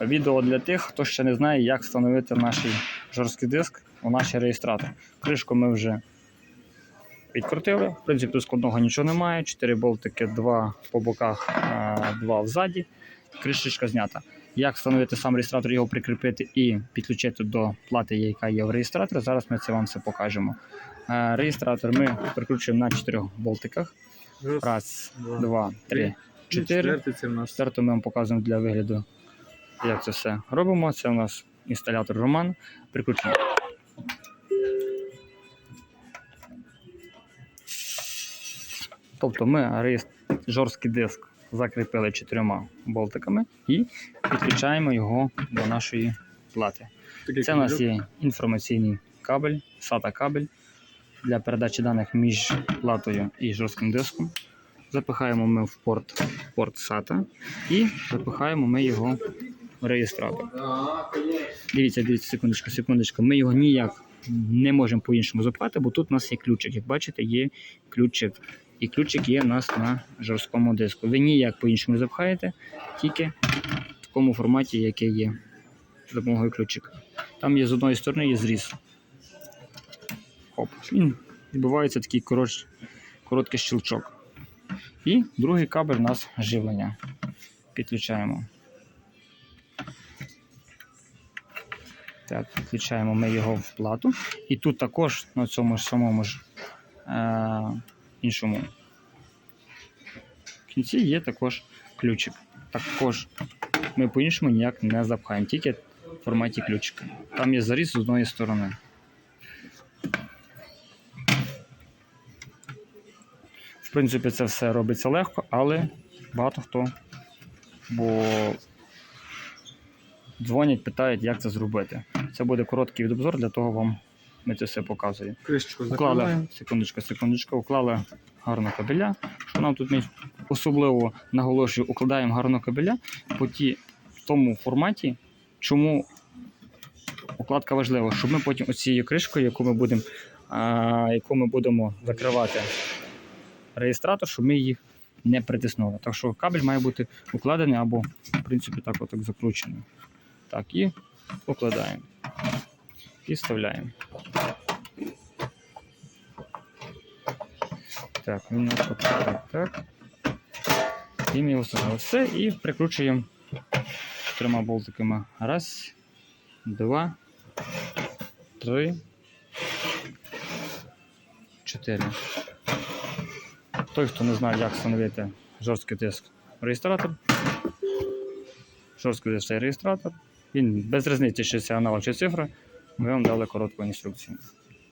Відео для тих, хто ще не знає, як встановити наш жорсткий диск у наш реєстратор. Кришку ми вже відкрутили. В принципі, тут складного нічого немає. Чотири болтики, два по боках, а, два взаді. Кришечка знята. Як встановити сам реєстратор, його прикріпити і підключити до плати, яка є в реєстраторі. Зараз ми це вам все покажемо. Е, Реєстратор ми прикручуємо на чотирьох болтиках. Раз, Два, три, чотири. Четверту ми вам показуємо для вигляду, як це все робимо. Це у нас інсталятор Роман. Прикручуємо. Тобто ми жорсткий диск закріпили чотирьома болтиками і підключаємо його до нашої плати. Це у нас є інформаційний кабель, SATA кабель для передачі даних між платою і жорстким диском. Запихаємо ми в порт, в порт SATA і запихаємо ми його реєстратор. Дивіться, дивіться, секундочку, секундочку. Ми його ніяк не можемо по-іншому запхати, бо тут у нас є ключик. Як бачите, є ключик. І ключик є у нас на жорсткому диску. Ви ніяк по-іншому запхаєте, тільки в такому форматі, який є з допомогою ключика. Там є з одної сторони є зріз. Хоп. Він відбувається такий коротш, короткий щелчок. І другий кабель у нас живлення. Підключаємо. Так, підключаємо ми його в плату. І тут також на цьому ж самому ж е, іншому кінці є також ключик. Також ми по-іншому ніяк не запхаємо, тільки в форматі ключика. Там є заріз з одної сторони. В принципі, це все робиться легко, але багато хто бо дзвонять, питають, як це зробити. Це буде короткий відобзор, для того вам ми це все показуємо. Кришечку Уклали, секундочку, секундочку, уклали гарно кабеля. Що нам тут ми особливо наголошую, укладаємо гарно кабеля по ті, в тому форматі, чому укладка важлива, щоб ми потім оцією кришкою, яку ми будемо, а, яку ми будемо закривати реєстратор, щоб ми їх не притиснули. Так що кабель має бути укладений або, в принципі, так отак закручений. Так, і укладаємо. І вставляємо. Так, він нас от так. І ми його. Все, і прикручуємо трьома болтиками. Раз, два, три, чотири. Той, хто не знає, як встановити жорсткий диск реєстратор. Жорсткий диск реєстратор. Він без різниці, чи це аналог чи цифра. Ми вам дали коротку інструкцію.